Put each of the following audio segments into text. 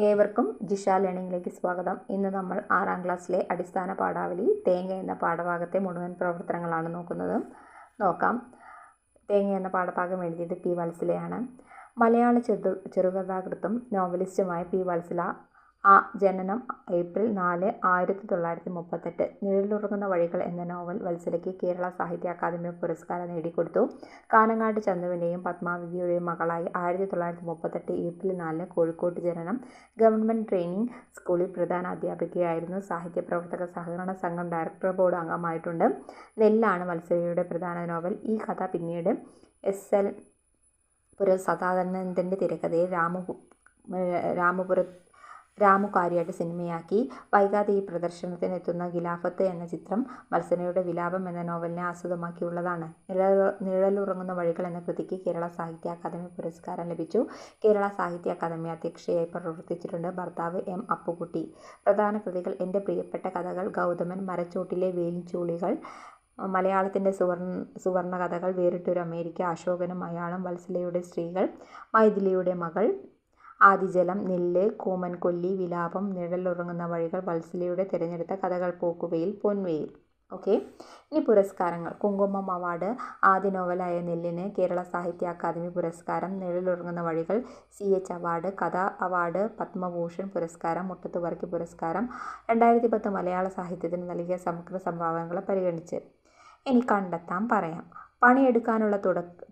ഏവർക്കും ജിഷ ലേണിംഗിലേക്ക് സ്വാഗതം. ഇന്ന് നമ്മൾ ആറാം ക്ലാസ്സിലെ അടിസ്ഥാന പാഠാവലി തേങ്ങ എന്ന പാഠഭാഗത്തെ മുഴുവൻ പ്രവർത്തനങ്ങളാണ് നോക്കുന്നത്. നോക്കാം. തേങ്ങ എന്ന പാഠഭാഗം എഴുതിയത് പി വത്സലയാണ്. മലയാള ചെറു ചെറുകഥാകൃത്തും നോവലിസ്റ്റുമായ പി വത്സല ആ ജനനം ഏപ്രിൽ നാല് ആയിരത്തി തൊള്ളായിരത്തി മുപ്പത്തെട്ട് നിഴലുറങ്ങുന്ന വഴികൾ എന്ന നോവൽ വത്സലയ്ക്ക് കേരള സാഹിത്യ അക്കാദമി പുരസ്കാരം നേടിക്കൊടുത്തു. കാനങ്ങാട് ചന്തുവിന്റെയും പത്മാവതിയുടെയും മകളായി ആയിരത്തി തൊള്ളായിരത്തി മുപ്പത്തെട്ട് ഏപ്രിൽ നാലിന് കോഴിക്കോട്ട് ജനനം. ഗവൺമെന്റ് ട്രെയിനിങ് സ്കൂളിൽ പ്രധാന അധ്യാപികയായിരുന്നു സാഹിത്യ പ്രവർത്തക സഹകരണ സംഘം ഡയറക്ടർ ബോർഡ് അംഗമായിട്ടുണ്ട്. നെല്ലാണ് വത്സലയുടെ പ്രധാന നോവൽ. ഈ കഥ പിന്നീട് എസ് എൽ പുര തിരക്കഥയിൽ രാമപു രാമപുര രാമു സിനിമയാക്കി. വൈകാതെ ഈ പ്രദർശനത്തിനെത്തുന്ന ഖിലാഫത്ത് എന്ന ചിത്രം വത്സനയുടെ വിലാപം എന്ന നോവലിനെ ആസ്പദമാക്കിയുള്ളതാണ് നിഴലുറങ്ങുന്ന വഴികൾ എന്ന കൃതിക്ക് കേരള സാഹിത്യ അക്കാദമി പുരസ്കാരം ലഭിച്ചു. കേരള സാഹിത്യ അക്കാദമി അധ്യക്ഷയായി പ്രവർത്തിച്ചിട്ടുണ്ട് ഭർത്താവ് എം അപ്പുകുട്ടി. പ്രധാന കൃതികൾ എന്റെ പ്രിയപ്പെട്ട കഥകൾ ഗൗതമൻ മരച്ചോട്ടിലെ വേലിച്ചൂളികൾ മലയാളത്തിന്റെ സുവർണ സുവർണ കഥകൾ വേറിട്ടൊരു അമേരിക്ക അശോകനും അയാളും വത്സലയുടെ സ്ത്രീകൾ മൈഥിലിയുടെ മകൾ ആദിജലം നെല്ല് കോമൻകൊല്ലി വിലാപം നിഴലുറങ്ങുന്ന വഴികൾ വത്സലയുടെ തിരഞ്ഞെടുത്ത കഥകൾ പോക്കുവെയിൽ പൊൻവെയിൽ. ഓക്കെ? ഇനി പുരസ്കാരങ്ങൾ. കുങ്കുമം അവാർഡ് ആദ്യ നോവലായ നെല്ലിന് കേരള സാഹിത്യ അക്കാദമി പുരസ്കാരം Nizhalurangunna Vazhikal C H award കഥ അവാർഡ് പത്മഭൂഷൺ പുരസ്കാരം മുട്ടത്തുവർക്കി പുരസ്കാരം രണ്ടായിരത്തി പത്ത് മലയാള സാഹിത്യത്തിന് നൽകിയ സമഗ്ര സംഭാവനകളെ പരിഗണിച്ച്. ഇനി കണ്ടെത്താൻ പറയാം. പണിയെടുക്കാനുള്ള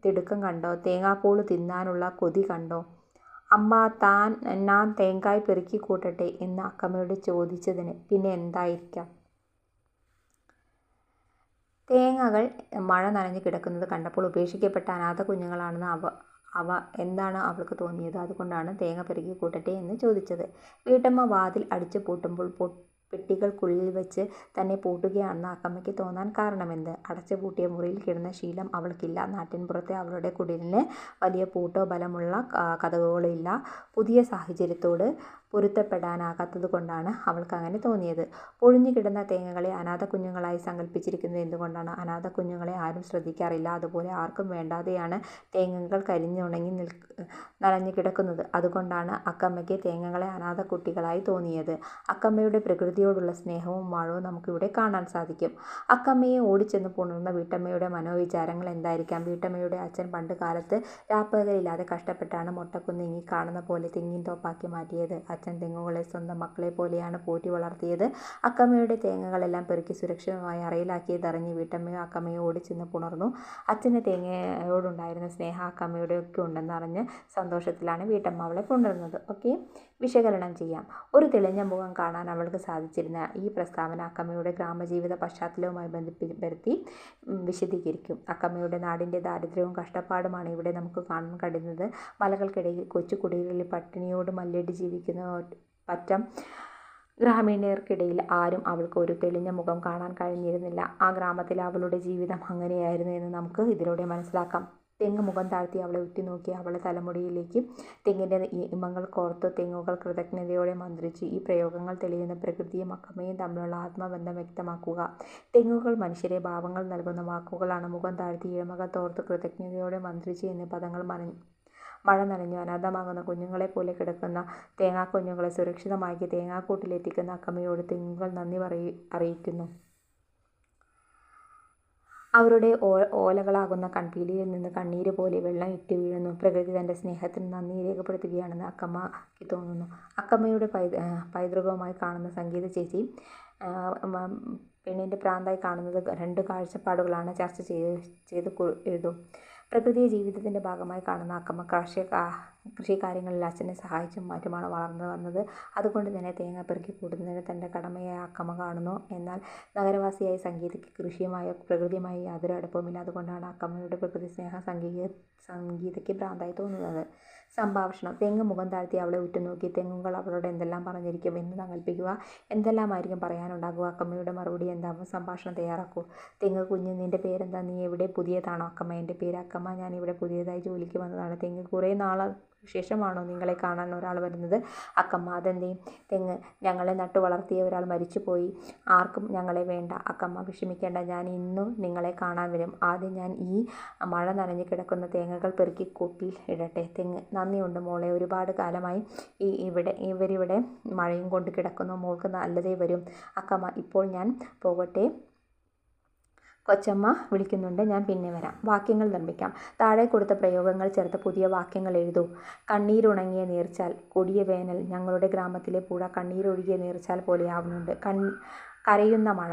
തിടുക്കം കണ്ടോ? തേങ്ങാപ്പൂൾ തിന്നാനുള്ള കൊതി കണ്ടോ? അമ്മ താൻ ഞാൻ തേങ്കായ് പെറുക്കി കൂട്ടട്ടെ എന്ന് അക്കമ്മയോട് ചോദിച്ചതിന് പിന്നെ എന്തായിരിക്കാം? തേങ്ങകൾ മഴ നനഞ്ഞു കിടക്കുന്നത് കണ്ടപ്പോൾ ഉപേക്ഷിക്കപ്പെട്ട അനാഥ കുഞ്ഞുങ്ങളാണെന്ന് അവ അവ എന്താണ് അവൾക്ക് തോന്നിയത്? അതുകൊണ്ടാണ് തേങ്ങ പെറുക്കി കൂട്ടട്ടെ എന്ന് ചോദിച്ചത്. വീട്ടമ്മ വാതിൽ അടിച്ചു പൂട്ടുമ്പോൾ പൊ പെട്ടികൾക്കുള്ളിൽ വെച്ച് തന്നെ പൂട്ടുകയാണെന്ന് അക്കമ്മയ്ക്ക് തോന്നാൻ കാരണമെന്ത്? അടച്ചു പൂട്ടിയ മുറിയിൽ കിടന്ന ശീലം അവൾക്കില്ല. നാട്ടിൻപുറത്തെ അവളുടെ കുടിലിന് വലിയ പൂട്ടോ ബലമുള്ള കഥകളോ ഇല്ല പുതിയ സാഹചര്യത്തോട് പൊരുത്തപ്പെടാനാകാത്തത് കൊണ്ടാണ് അവൾക്ക് അങ്ങനെ തോന്നിയത്. പൊഴിഞ്ഞു കിടന്ന തേങ്ങകളെ അനാഥ കുഞ്ഞുങ്ങളായി സങ്കല്പിച്ചിരിക്കുന്നത് എന്തുകൊണ്ടാണ്? അനാഥ കുഞ്ഞുങ്ങളെ ആരും ശ്രദ്ധിക്കാറില്ല. അതുപോലെ ആർക്കും വേണ്ടാതെയാണ് തേങ്ങകൾ കരിഞ്ഞുണങ്ങി നിൽ നനഞ്ഞു കിടക്കുന്നത്. അതുകൊണ്ടാണ് അക്കമ്മയ്ക്ക് തേങ്ങകളെ അനാഥ കുട്ടികളായി തോന്നിയത്. അക്കമ്മയുടെ പ്രകൃതിയോടുള്ള സ്നേഹവും വാഴവും നമുക്കിവിടെ കാണാൻ സാധിക്കും. അക്കമ്മയെ ഓടിച്ചെന്ന് പുണർന്ന വീട്ടമ്മയുടെ മനോവിചാരങ്ങൾ എന്തായിരിക്കാം? വീട്ടമ്മയുടെ അച്ഛൻ പണ്ട് കാലത്ത് രാപ്പകലില്ലാതെ കഷ്ടപ്പെട്ടാണ് മൊട്ടക്കുന്നിങ്ങി കാണുന്ന പോലെ തിങ്ങിൻ തോപ്പാക്കി മാറ്റിയത്. അച്ഛൻ തെങ്ങുകളെ സ്വന്തം മക്കളെ പോലെയാണ് പോറ്റി വളർത്തിയത്. അക്കമ്മയുടെ തേങ്ങകളെല്ലാം പെറുക്കി സുരക്ഷിതമായി അറയിലാക്കിയതറിഞ്ഞ് വീട്ടമ്മയോ അക്കമ്മയോ ഓടിച്ചെന്ന് പുണർന്നു. അച്ഛന് തേങ്ങയോടുണ്ടായിരുന്ന സ്നേഹ അക്കമ്മയുടെ ഒക്കെ ഉണ്ടെന്നറിഞ്ഞ് സന്തോഷത്തിലാണ് വീട്ടമ്മ അവളെ പുണർന്നത് ഓക്കെ? വിശകലനം ചെയ്യാം. ഒരു തെളിഞ്ഞ മുഖം കാണാൻ അവൾക്ക് സാധിച്ചിരുന്ന ഈ പ്രസ്താവന അക്കമ്മയുടെ ഗ്രാമജീവിത പശ്ചാത്തലവുമായി ബന്ധപ്പെടുത്തി വിശദീകരിക്കും. അക്കമ്മയുടെ നാടിന്റെ ദാരിദ്ര്യവും കഷ്ടപ്പാടുമാണ് ഇവിടെ നമുക്ക് കാണാൻ കഴിയുന്നത്. മലകൾക്കിടയിൽ കൊച്ചു കുടികളിൽ പട്ടിണിയോട് മല്ലിട്ട് ജീവിക്കുന്ന പറ്റം. ഗ്രാമീണർക്കിടയിൽ ആരും അവൾക്ക് ഒരു തെളിഞ്ഞ മുഖം കാണാൻ കഴിഞ്ഞിരുന്നില്ല. ആ ഗ്രാമത്തിൽ അവളുടെ ജീവിതം അങ്ങനെയായിരുന്നു എന്ന് നമുക്ക് ഇതിലൂടെ മനസ്സിലാക്കാം. തെങ്ങ് മുഖം താഴ്ത്തി അവളെ ഉറ്റുനോക്കി അവളെ തലമുടിയിലേക്ക് തെങ്ങിന്റെ ഇമങ്ങൾ കോർത്ത് തെങ്ങുകൾ കൃതജ്ഞതയോടെ മന്ത്രിച്ചു. ഈ പ്രയോഗങ്ങൾ തെളിയുന്ന പ്രകൃതിയും അക്കമ്മയും തമ്മിലുള്ള ആത്മബന്ധം വ്യക്തമാക്കുക. തെങ്ങുകൾ മനുഷ്യരെ ഭാവങ്ങൾ നൽകുന്ന വാക്കുകളാണ്. മുഖം താഴ്ത്തി ഇഴമകൾ തോർത്ത് കൃതജ്ഞതയോടെ മന്ത്രിച്ചു എന്നീ പദങ്ങൾ മഴ നനഞ്ഞു. അനാഥമാകുന്ന കുഞ്ഞുങ്ങളെ പോലെ കിടക്കുന്ന തേങ്ങാക്കുഞ്ഞുങ്ങളെ സുരക്ഷിതമാക്കി തേങ്ങാക്കൂട്ടിലെത്തിക്കുന്ന അക്കമ്മയോട് തെങ്ങുകൾ നന്ദി അറിയിക്കുന്നു. അവരുടെ ഓ ഓലകളാകുന്ന കൺപീലിയിൽ നിന്ന് കണ്ണീര് പോലെ വെള്ളം ഇറ്റ് വീഴുന്നു. പ്രകൃതി തന്റെ സ്നേഹത്തിന് നന്ദി രേഖപ്പെടുത്തുകയാണെന്ന് അക്കമ്മയ്ക്ക് തോന്നുന്നു. അക്കമ്മയുടെ പൈ പൈതൃകവുമായി കാണുന്ന സംഗീത ചേച്ചി പെണ്ണിന്റെ പ്രാന്തായി കാണുന്നത് രണ്ട് കാഴ്ചപ്പാടുകളാണ് ചർച്ച ചെയ്ത് ചെയ്ത് എഴുതും. പ്രകൃതിയെ ജീവിതത്തിന്റെ ഭാഗമായി കാണുന്ന അക്കമ്മ കാർഷിക കൃഷി കാര്യങ്ങളിൽ അച്ഛനെ സഹായിച്ചും മറ്റുമാണ് വളർന്നു വന്നത്. അതുകൊണ്ട് തന്നെ തേങ്ങ പെറുക്കി കൂടുന്നതിന് തന്റെ കടമയായ അക്കമ്മ കാണുന്നു. എന്നാൽ നഗരവാസിയായ സംഗീതയ്ക്ക് കൃഷിയുമായോ പ്രകൃതിയുമായി യാതൊരു അടുപ്പവുമില്ല അതുകൊണ്ടാണ് അക്കമ്മയുടെ പ്രകൃതി സ്നേഹം സംഗീത സംഗീതയ്ക്ക് ഭ്രാന്തായി തോന്നുന്നത്. സംഭാഷണം. തെങ്ങ് മുഖം താഴ്ത്തി അവളെ ഉറ്റുനോക്കി തെങ്ങുകൾ അവളോട് എന്തെല്ലാം പറഞ്ഞിരിക്കും എന്ന് സങ്കല്പിക്കുക എന്തെല്ലാമായിരിക്കും പറയാനുണ്ടാകുക അക്കമ്മയുടെ മറുപടി എന്താവും? സംഭാഷണം തയ്യാറാക്കൂ. തെങ്ങ് കുഞ്ഞ് നിന്റെ പേരെന്താ? നീ എവിടെ പുതിയതാണോ? അക്കമ്മ എന്റെ പേര് അക്കമ്മ ഞാൻ ഇവിടെ പുതിയതായി ജോലിക്ക് വന്നതാണ്. തെങ്ങ് കുറേ നാൾ ശേഷമാണോ നിങ്ങളെ കാണാൻ ഒരാൾ വരുന്നത്? അക്കമ്മ അതെന്തേ? തെങ്ങ് ഞങ്ങളെ നട്ടു വളർത്തിയ ഒരാൾ മരിച്ചുപോയി. ആർക്കും ഞങ്ങളെ വേണ്ട. അക്കമ്മ വിഷമിക്കേണ്ട. ഞാൻ ഇന്നും നിങ്ങളെ കാണാൻ വരും. ആദ്യം ഞാൻ ഈ മഴ നനഞ്ഞു കിടക്കുന്ന തേങ്ങകൾ പെറുക്കി കൂട്ടിൽ ഇടട്ടെ. തെങ്ങ് നന്ദിയുണ്ട് മോളെ. ഒരുപാട് കാലമായി ഈ ഇവിടെ ഇവരിവിടെ മഴയും കൊണ്ട് കിടക്കുന്നു. മോൾക്ക് നല്ലതേ വരും. അക്കമ്മ ഇപ്പോൾ ഞാൻ പോകട്ടെ. കൊച്ചമ്മ വിളിക്കുന്നുണ്ട്. ഞാൻ പിന്നെ വരാം. വാക്യങ്ങൾ നിർമ്മിക്കാം. താഴെ കൊടുത്ത പ്രയോഗങ്ങൾ ചേർത്ത് പുതിയ വാക്യങ്ങൾ എഴുതൂ. കണ്ണീരുണങ്ങിയ നീർച്ചാൽ കൊടിയ വേനൽ ഞങ്ങളുടെ ഗ്രാമത്തിലെ പുഴ കണ്ണീരൊഴുകിയ നീർച്ചാൽ പോലെയാവുന്നുണ്ട് കൺ കരയുന്ന മഴ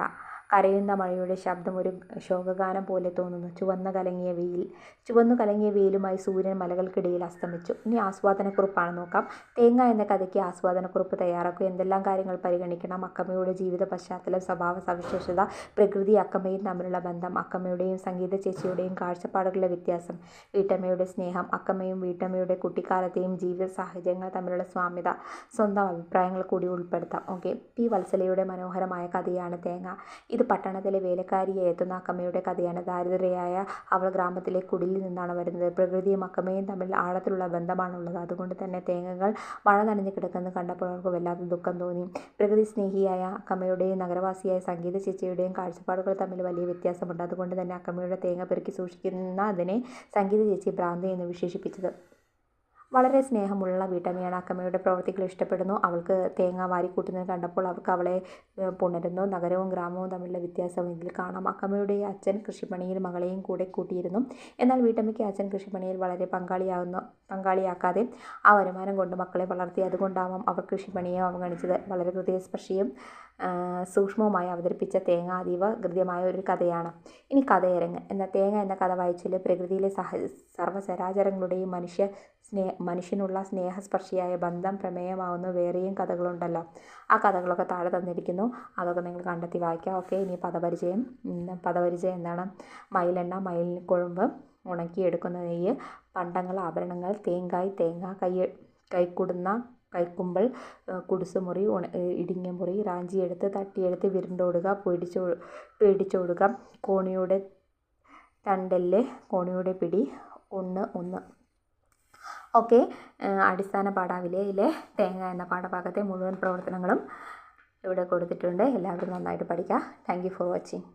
കരയുന്ന മഴയുടെ ശബ്ദം ഒരു ശോകഗാനം പോലെ തോന്നുന്നു. ചുവന്ന കലങ്ങിയ വെയിൽ ചുവന്നു കലങ്ങിയ വെയിലുമായി സൂര്യൻ മലകൾക്കിടയിൽ അസ്തമിച്ചു. ഇനി ആസ്വാദനക്കുറിപ്പാണ് നോക്കാം. തേങ്ങ എന്ന കഥയ്ക്ക് ആസ്വാദനക്കുറിപ്പ് തയ്യാറാക്കുക. എന്തെല്ലാം കാര്യങ്ങൾ പരിഗണിക്കണം? അക്കമ്മയുടെ ജീവിത പശ്ചാത്തലം സ്വഭാവ സവിശേഷത പ്രകൃതി അക്കമ്മയും തമ്മിലുള്ള ബന്ധം അക്കമ്മയുടെയും സംഗീത ചേച്ചിയുടെയും കാഴ്ചപ്പാടുകളുടെ വ്യത്യാസം വീട്ടമ്മയുടെ സ്നേഹം അക്കമ്മയും വീട്ടമ്മയുടെ കുട്ടിക്കാലത്തെയും ജീവിത സാഹചര്യങ്ങൾ തമ്മിലുള്ള സ്വാമ്യത സ്വന്തം അഭിപ്രായങ്ങൾ കൂടി ഉൾപ്പെടുത്താം. ഓക്കെ. പി വത്സലയുടെ മനോഹരമായ കഥയാണ് തേങ്ങ. ഇത് പട്ടണത്തിലെ വേലക്കാരിയെ എത്തുന്ന അക്കമ്മയുടെ കഥയാണ്. ദാരിദ്രയായ അവൾ ഗ്രാമത്തിലെ കുടിലിൽ നിന്നാണ് വരുന്നത്. പ്രകൃതിയും അക്കമ്മയും തമ്മിൽ ആഴത്തിലുള്ള ബന്ധമാണുള്ളത്. അതുകൊണ്ട് തന്നെ തേങ്ങകൾ മഴ നനഞ്ഞു കിടക്കുന്നത് കണ്ടപ്പോൾ അവർക്ക് വല്ലാത്ത ദുഃഖം തോന്നി. പ്രകൃതി സ്നേഹിയായ അക്കമ്മയുടെയും നഗരവാസിയായ സംഗീത ചേച്ചിയുടെയും കാഴ്ചപ്പാടുകൾ തമ്മിൽ വലിയ വ്യത്യാസമുണ്ട്. അതുകൊണ്ട് തന്നെ അക്കമ്മയുടെ തേങ്ങ പെറുക്കി സൂക്ഷിക്കുന്ന അതിനെ സംഗീത ചേച്ചി ഭ്രാന്തി എന്ന് വിശേഷിപ്പിച്ചത്. വളരെ സ്നേഹമുള്ള വീട്ടമ്മയാണ് അക്കമ്മയുടെ പ്രവർത്തികൾ ഇഷ്ടപ്പെടുന്നു. അവൾക്ക് തേങ്ങ വാരിക്കൂട്ടുന്നത് കണ്ടപ്പോൾ അവൾക്ക് അവളെ പുണരുന്നു. നഗരവും ഗ്രാമവും തമ്മിലുള്ള വ്യത്യാസം ഇതിൽ കാണാം. അക്കമ്മയുടെ അച്ഛൻ കൃഷിപ്പണിയിൽ മകളെയും കൂടെ കൂട്ടിയിരുന്നു. എന്നാൽ വീട്ടമ്മയ്ക്ക് അച്ഛൻ കൃഷിപ്പണിയിൽ വളരെ പങ്കാളിയാകുന്നു പങ്കാളിയാക്കാതെ ആ വരുമാനം കൊണ്ട് മക്കളെ വളർത്തി. അതുകൊണ്ടാവാം അവർ കൃഷിപ്പണിയെ അവഗണിച്ചത്. വളരെ ഹൃദയസ്പർശിയും സൂക്ഷ്മവുമായി അവതരിപ്പിച്ച തേങ്ങ അതീവ ഹൃദ്യമായ ഒരു കഥയാണ്. ഇനി കഥയരങ്ങ്. എന്ന തേങ്ങ എന്ന കഥ വായിച്ചിൽ പ്രകൃതിയിലെ സഹ സർവചരാചരങ്ങളുടെയും മനുഷ്യ സ്നേ മനുഷ്യനുള്ള സ്നേഹസ്പർശിയായ ബന്ധം പ്രമേയമാവുന്ന വേറെയും കഥകളുണ്ടല്ലോ. ആ കഥകളൊക്കെ താഴെ തന്നിരിക്കുന്നു. അതൊക്കെ നിങ്ങൾ കണ്ടെത്തി വായിക്കാം. ഓക്കെ ഇനി പദപരിചയം. പദപരിചയം എന്താണ്? മയിലെണ്ണ മയിൽ കൊഴുമ്പ് ഉണക്കിയെടുക്കുന്ന നെയ്യ് പണ്ടങ്ങൾ ആഭരണങ്ങൾ തേങ്കായ് തേങ്ങ കൈ കൈക്കുടുന്ന കൈക്കുമ്പൽ ഏഹ് കുടുസുമുറി ഉണ ഏഹ് ഇടുങ്ങിയ മുറി റാഞ്ചിയെടുത്ത് തട്ടിയെടുത്ത് വിരണ്ടോടുക പേടിച്ചോ പേടിച്ചോടുക. കോണിയുടെ തണ്ടല്ല് കോണിയുടെ പിടി ഒന്ന് ഒന്ന്. ഓക്കെ അടിസ്ഥാന പാഠാവിലയിലെ തേങ്ങ എന്ന പാഠഭാഗത്തെ മുഴുവൻ പ്രവർത്തനങ്ങളും ഇവിടെ കൊടുത്തിട്ടുണ്ട്. എല്ലാവരും നന്നായിട്ട് പഠിക്കുക. Thank for watching.